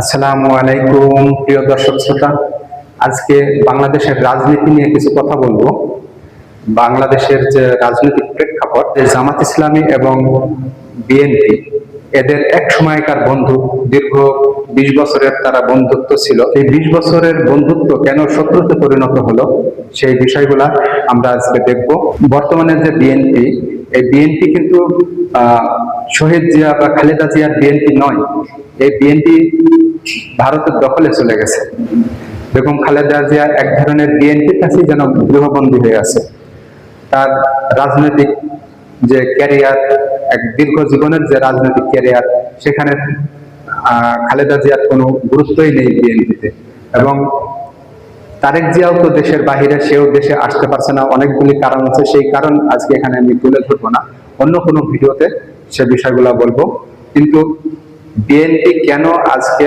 আসসালামু আলাইকুম, প্রিয় দর্শক শ্রোতা। আজকে বাংলাদেশের রাজনীতি নিয়ে কিছু কথা বলব। বাংলাদেশের যে রাজনৈতিক প্রেক্ষাপট জামাত ইসলামী এবং বিএনপি, এদের এক সময়কার বন্ধু, দীর্ঘ বিশ বছরের তারা বন্ধুত্ব ছিল। এই বিশ বছরের বন্ধুত্ব কেন শত্রুতে পরিণত হলো, সেই বিষয়গুলা আমরা আজকে দেখব। বর্তমানে যে বিএনপি এই বিএনপি কিন্তু শহীদ জিয়া বা খালেদা জিয়ার বিএনপি নয়। এই বিএনপি ভারতের দখলে চলে গেছে। বেগম খালেদা জিয়া এক ধরনের বিএনপির কাছেই যেন গৃহবন্দী হয়ে আছে। তার রাজনৈতিক যে ক্যারিয়ার, এক দীর্ঘ জীবনের যে রাজনৈতিক ক্যারিয়ার, সেখানে খালেদা জিয়ার কোনো গুরুত্বই নেই বিএনপিতে এবং তারেক জিয়াও তো দেশের বাহিরে, সেও দেশে আসতে পারছে না। অনেকগুলি কারণ আছে। সেই কারণ আজকে এখানে আমি তুলে ধরবো না। অন্য কোনো ভিডিওতে সে বিষয়গুলো বলব। কিন্তু বিএনপি কেন আজকে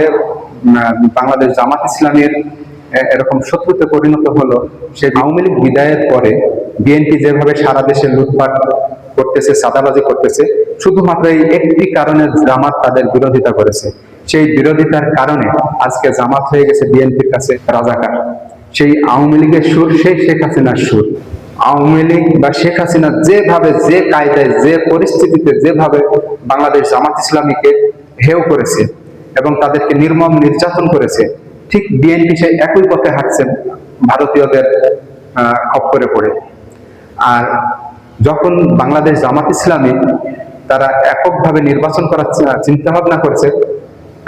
বাংলাদেশ জামাত ইসলামের এরকম শত্রুতে পরিণত হলো, সে আওয়ামী লীগ বিদায়ের পরে বিএনপি যেভাবে সারা দেশে লুটপাট করতেছে সাদাবাজি করতেছে, শুধুমাত্র এই একটি কারণে জামাত তাদের বিরোধিতা করেছে। সেই বিরোধিতার কারণে আজকে জামাত হয়ে গেছে বিএনপির কাছে রাজাকার। সেই আওয়ামী লীগের সুর সেই শেখ হাসিনার সুর। আওয়ামী লীগ বা শেখ হাসিনা যেভাবে যে কায়দায় যে পরিস্থিতিতে যেভাবে বাংলাদেশ জামাত ইসলামীকে হেও করেছে এবং তাদেরকে নির্মম নির্যাতন করেছে ঠিক বিএনপি সেই একই পথে হাঁটছেন ভারতীয়দের আহ, খপ্পরে পড়ে। আর যখন বাংলাদেশ জামাত ইসলামী তারা এককভাবে নির্বাচন করার চিন্তা ভাবনা করছে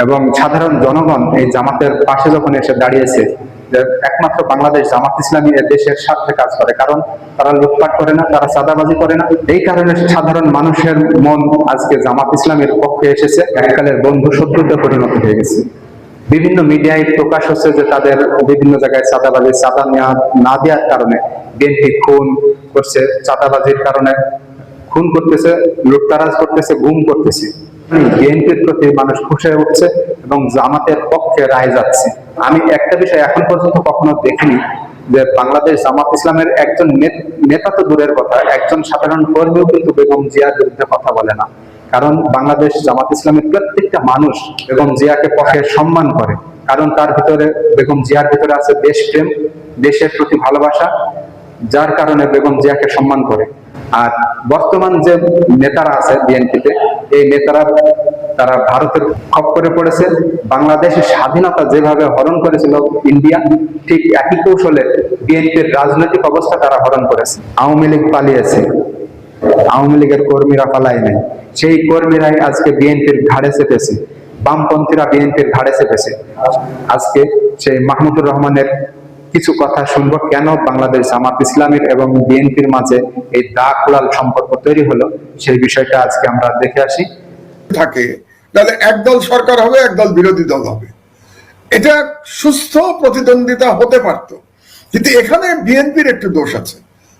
এবং সাধারণ জনগণ এই জামাতের পাশে যখন এসে দাঁড়িয়েছে একমাত্র বাংলাদেশ, জামাত ইসলামী দেশের স্বার্থে কাজ করে, কারণ তারা লুটপাট করে না, তারা চাঁদাবাজি করে না। এই কারণে সাধারণ মানুষের মন আজকে জামাত ইসলামের পক্ষে এসেছে, এককালের বন্ধু শত্রুতে পরিণত হয়ে গেছে। বিভিন্ন মিডিয়ায় প্রকাশ হচ্ছে যে তাদের বিভিন্ন জায়গায় চাঁদাবাজি, চাঁদা না দেওয়ার কারণে বিএনপি খুন করছে, চাঁদাবাজির কারণে খুন করতেছে, লুটতারাজ করতেছে, গুম করতেছে। বিএনপির প্রতি মানুষ খুশি উঠছে এবং জামাতের পক্ষে রায় যাচ্ছে। আমি একটা বিষয় এখন পর্যন্ত কখনো দেখিনি যে বাংলাদেশ জামাত ইসলামের একজন নেতা তো দূরের কথা, একজন সাধারণ কর্মীও কিন্তু বেগম জিয়ার বিরুদ্ধে কথা বলে না। কারণ বাংলাদেশ জামাত ইসলামের প্রত্যেকটা মানুষ বেগম জিয়াকে পক্ষে সম্মান করে। কারণ তার ভিতরে বেগম জিয়ার ভিতরে আছে দেশপ্রেম দেশের প্রতি ভালোবাসা, যার কারণে বেগম জিয়াকে সম্মান করে। আর বর্তমান যে নেতারা আছে বিএনপিতে এই নেতারা তারা ভারতের খপ্পরে পড়েছে বাংলাদেশের স্বাধীনতা যেভাবে হরণ করেছিল, ইন্ডিয়া ঠিক একই কৌশলে বিএনপির রাজনৈতিক অবস্থা তারা হরণ করেছে। আওয়ামী লীগ পালিয়েছে। আওয়ামী লীগের কর্মীরা পালায় নাই। সেই কর্মীরাই আজকে বিএনপির ঘাড়ে চেপেছে। বামপন্থীরা বিএনপির ঘাড়ে চেপেছে। আজকে সেই মাহমুদুর রহমানের কিছু কথা শুনব কেন বাংলাদেশ জামাত ইসলামীর এবং বিএনপির মাঝে এই দাগ লাল সম্পর্ক তৈরি হলো সেই বিষয়টা আজকে আমরা দেখে আসি। থাকে। তাহলে একদল সরকার হবে, একদল বিরোধী দল হবে। এটা সুস্থ প্রতিদ্বন্দ্বিতা হতে পারত। কিন্তু এখানে বিএনপির একটু দোষ আছে।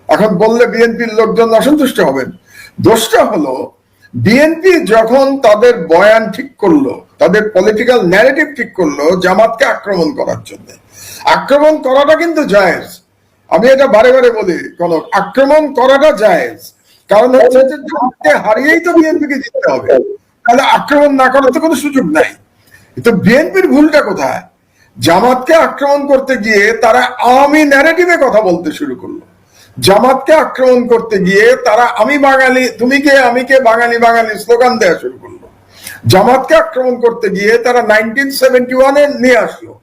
এখন বললে বিএনপির লোকজন অসন্তুষ্ট হবেন। দোষটা হলো, বিএনপি যখন তাদের বয়ান ঠিক করল, তাদের পলিটিক্যাল ন্যারেটিভ ঠিক করল জামাতকে আক্রমণ করার জন্য আক্রমণ করাটা কিন্তু জায়েজ। আমি এটা বারে বারে বলি কোন আক্রমণ করাটা জায়েজ। কারণ হচ্ছে যে হারিয়েই তো বিএনপিকে জিততে হবে। তাহলে আক্রমণ না করার তো কোনো সুযোগ নাই। তো বিএনপির ভুলটা কোথায়? জামাতকে আক্রমণ করতে গিয়ে তারা আওয়ামী ন্যারেটিভে কথা বলতে শুরু করল। জামাতকে আক্রমণ করতে গিয়ে তারা আমি বাঙালি, তুমি কে, আমি কে, বাঙালি বাঙালি স্লোগান দেওয়া শুরু করল। জামাতকে আক্রমণ করতে গিয়ে তারা নাইনটিন সেভেন্টি ওয়ানে নিয়ে আসলো।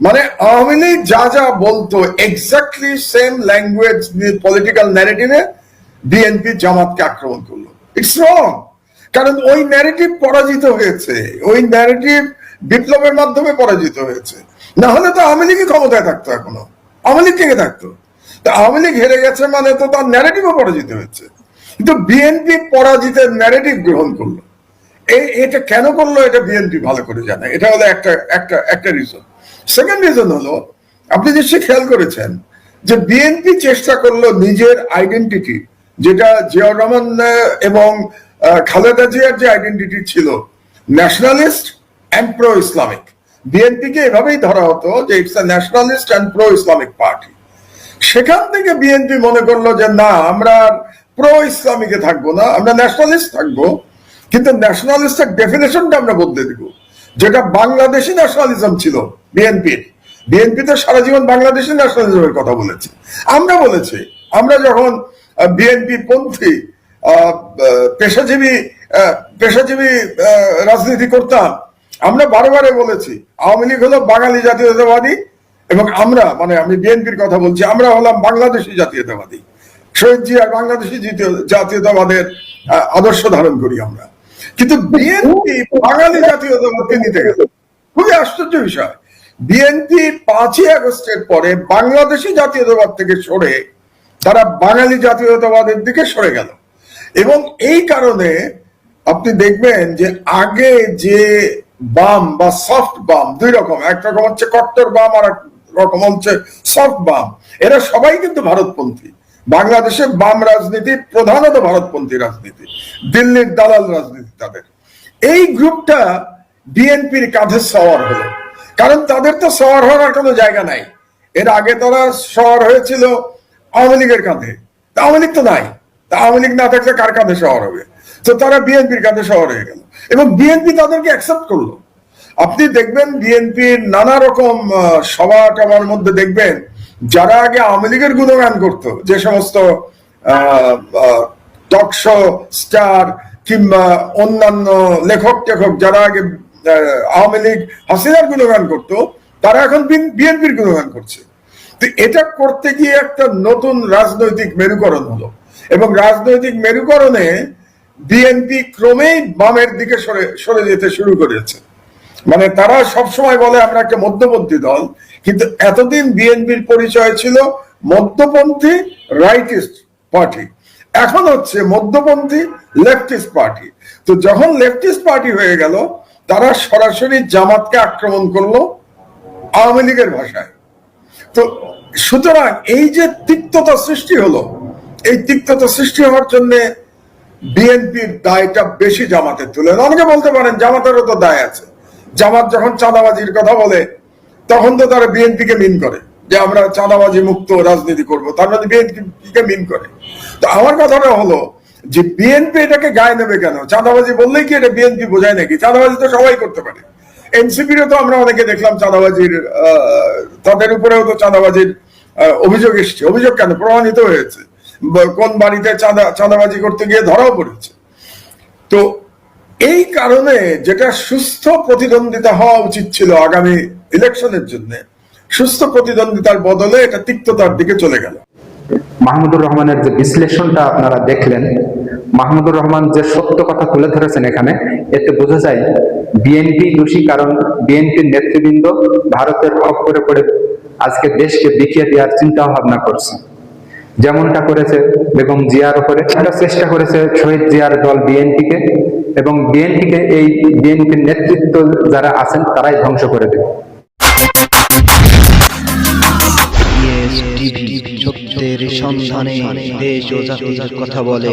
মানে আওয়ামী লীগ যা যা বলতো এক্স্যাক্টলি সেম ল্যাঙ্গুয়েজ পলিটিক্যাল ন্যারেটিভে বিএনপি জামাতকে আক্রমণ করল। ইটস রং কারণ ওই ন্যারেটিভ পরাজিত হয়েছে। ওই ন্যারেটিভ বিপ্লবের মাধ্যমে পরাজিত হয়েছে। না হলে তো আওয়ামী লীগই ক্ষমতায় থাকতো এখনও। আওয়ামী লীগ থেকে থাকতো? তা আওয়ামী লীগ হেরে গেছে মানে তো তার ন্যারেটিভও পরাজিত হয়েছে। কিন্তু বিএনপি পরাজিতের ন্যারেটিভ গ্রহণ করল। এটা কেন করল? এটা বিএনপি ভালো করে জানে। এটা হলো একটা একটা একটা রিজন সেকেন্ড রিজন হলো, আপনি নিশ্চয়ই খেয়াল করেছেন যে বিএনপি চেষ্টা করল নিজের আইডেন্টিটি যেটা জিয়াউর রহমান এবং খালেদা জিয়ার যে আইডেন্টিটি ছিল ন্যাশনালিস্ট অ্যান্ড প্রো ইসলামিক বিএনপিকে এভাবেই ধরা হতো যে it's a nationalist and pro Islamic party সেখান থেকে বিএনপি মনে করল যে না, আমরা প্রো ইসলামিকে থাকব না, আমরা ন্যাশনালিস্ট থাকব। কিন্তু ন্যাশনালিস্টের ডেফিনেশনটা আমরা বদলে দিব। যেটা বাংলাদেশি ন্যাশনালিজম ছিল বিএনপির বিএনপি তো সারা জীবন বাংলাদেশি ন্যাশনালিজমের কথা বলেছে। আমরা বলেছি, আমরা যখন বিএনপি পন্থী পেশাজীবী পেশাজীবী রাজনীতি করতাম, আমরা বারবারে বলেছি, আওয়ামী লীগ হলো বাঙালি জাতীয়তাবাদী এবং আমরা মানে আমি বিএনপির কথা বলছি, আমরা হলাম বাংলাদেশি জাতীয়তাবাদী। শহীদ জিয়ার বাংলাদেশি জাতীয়তাবাদের আদর্শ ধারণ করি আমরা। কিন্তু বিএনপি বাঙালি জাতীয়তাবাদকে নিতে গেল। খুবই আশ্চর্য বিষয়। বিএনপি পাঁচই আগস্টের পরে বাংলাদেশি জাতীয়তাবাদ থেকে সরে তারা বাঙালি জাতীয়তাবাদের দিকে সরে গেল। এবং এই কারণে আপনি দেখবেন যে আগে যে বাম বা সফট বাম, দুই রকম, এক রকম হচ্ছে কট্টর বাম আর এক রকম হচ্ছে সফট বাম, এরা সবাই কিন্তু ভারতপন্থী। বাংলাদেশে বাম রাজনীতি, প্রধানত ভারতপন্থী রাজনীতি, দিল্লির দালাল রাজনীতি তাদের। এই গ্রুপটা বিএনপির কাঁধে সওয়ার হলো। কারণ তাদের তো সওয়ার হওয়ার কোনো জায়গা নাই। এর আগে তারা সওয়ার হয়েছিল আওয়ামী লীগের কাঁধে। আওয়ামী লীগ তো নাই। আওয়ামী লীগ না থাকলে কার কাঁধে শহর হবে? তো তারা বিএনপির কাঁধে শহর হয়ে গেল। এবং বিএনপি তাদেরকে অ্যাকসেপ্ট করল। আপনি দেখবেন বিএনপির নানা রকম সভা টভার মধ্যে দেখবেন যারা আগে আওয়ামী লীগের গুণগান করতো, যে সমস্ত টক শো স্টার কিংবা অন্যান্য লেখক টেখক যারা আগে আওয়ামী লীগ, হাসিনার গুণগান করতো, তারা এখন বিএনপির গুণগান করছে। তো এটা করতে গিয়ে একটা নতুন রাজনৈতিক মেরুকরণ হলো এবং রাজনৈতিক মেরুকরণে বিএনপি ক্রমেই বামের দিকে সরে সরে যেতে শুরু করেছে। মানে তারা সবসময় বলে, আমরা একটা মধ্যপন্থী দল কিন্তু এতদিন বিএনপির পরিচয় ছিল মধ্যপন্থী রাইটিস্ট পার্টি এখন হচ্ছে মধ্যপন্থী লেফটিস্ট পার্টি তো যখন লেফটিস্ট পার্টি হয়ে গেল, তারা সরাসরি জামাতকে আক্রমণ করল আওয়ামী লীগের ভাষায়। তো সুতরাং এই যে তিক্ততা সৃষ্টি হলো, এই তিক্ততা সৃষ্টি হওয়ার জন্য বিএনপির দায়টা বেশি জামাতের তুলে অনেকে বলতে পারেন জামাতেরও তো দায় আছে। জামাত যখন চাঁদাবাজির কথা বলে তখন তো তারা বিএনপিকে মিন করে যে আমরা চাঁদাবাজি মুক্ত রাজনীতি করব। তার মানে বিএনপিকে মিন করে। তো আমার কথাটা হলো যে বিএনপি এটাকে গায়ে নেবে কেন? চাঁদাবাজি বললেই কি এটা বিএনপি বোঝায় নাকি? চাঁদাবাজি তো সবাই করতে পারে। এনসিপিরও তো আমরা অনেকে দেখলাম চাঁদাবাজির তাদের উপরেও তো চাঁদাবাজির অভিযোগ এসছে। অভিযোগ কেন? প্রমাণিত হয়েছে। কোন বাড়িতে চাঁদা, চাঁদাবাজি করতে গিয়ে ধরাও পড়েছে। তো এই কারণে যেটা সুস্থ প্রতিদ্বন্দ্বিতা হওয়া উচিত ছিল আগামী ইলেকশনের জন্য, সুস্থ প্রতিদ্বন্দ্বিতার বদলে এটা তিক্ততার দিকে চলে গেল। মাহমুদুর রহমানের যে বিশ্লেষণটা আপনারা দেখলেন, মাহমুদুর রহমান যে সত্য কথা তুলে ধরেছেন এখানে, এতে বোঝা যায় বিএনপি দোষী, কারণ বিএনপির নেতৃবৃন্দ ভারতের হক করে পড়ে আজকে দেশকে বিকিয়ে দেওয়ার চিন্তা ভাবনা করছে। যেমনটা করেছে বেগম জিয়ার উপরে একটা চেষ্টা করেছে শহীদ জিয়ার দল বিএনপিকে এবং বিএনপিকে এই বিএনপির নেতৃত্ব যারা আছেন, তারাই ধ্বংস করে দেবে। সন্ধানে দেশ ও জাতির কথা বলে।